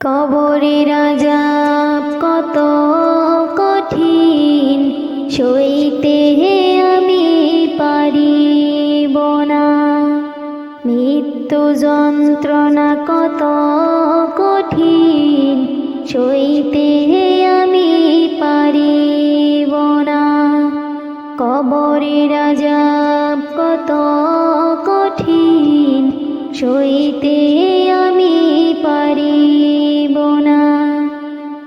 কবরে রাজা কত কঠিন, সইতে আমি পারিব না। মৃত্যু যন্ত্রণা কত কঠিন, সইতে আমি পারিব না। কবরে রাজা কত কঠিন, সইতে আমি পারিব না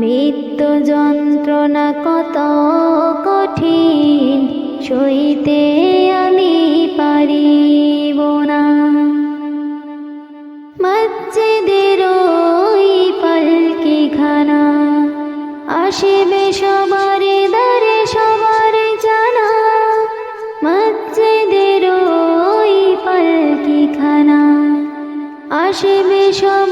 মৃত্যু যন্ত্রণা কত কঠিন, সইতে আমি পারিব না। মসজিদের ওই পালকি খানা আসিবে সবার দারে সবার জানা। মসজিদের ওই পালকি খানা আসিবে সবার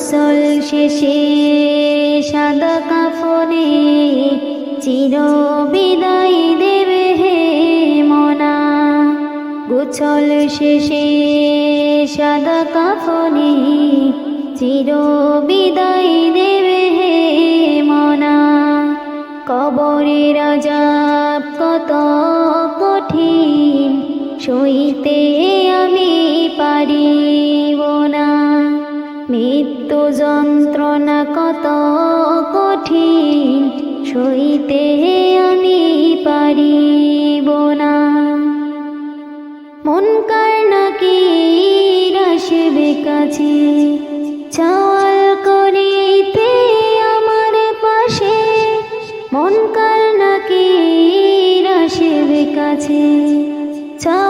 গোসল শেষে সাদা কাফনে চির বিদায় দেবে হে মনা। গোছল শেষে সাদা কাফনে চির বিদায় দেবে হে মনা। কবরে রাজাব কত কঠিন, সইতে আমি পারিব না। মৃত্যু যন্ত্রণা কত কঠিন, সইতে আমি পারিব না। মন কার নাকি আসবে কাছে, চাওয়াল করিতে আমার পাশে। মন কার নাকি আসবে কাছে, চাওয়াল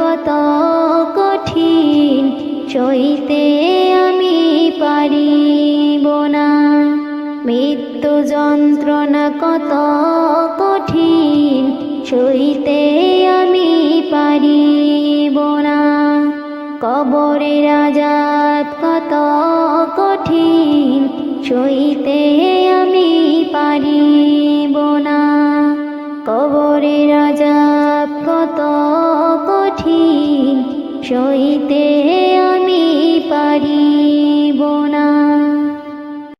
কত কঠিন সইতে আমি পারিব না। মৃত্যু যন্ত্রণা কত কঠিন সইতে আমি পারিব না। কবরে রাজাব কত কঠিন সইতে আমি পারিব না। কবরে সইতে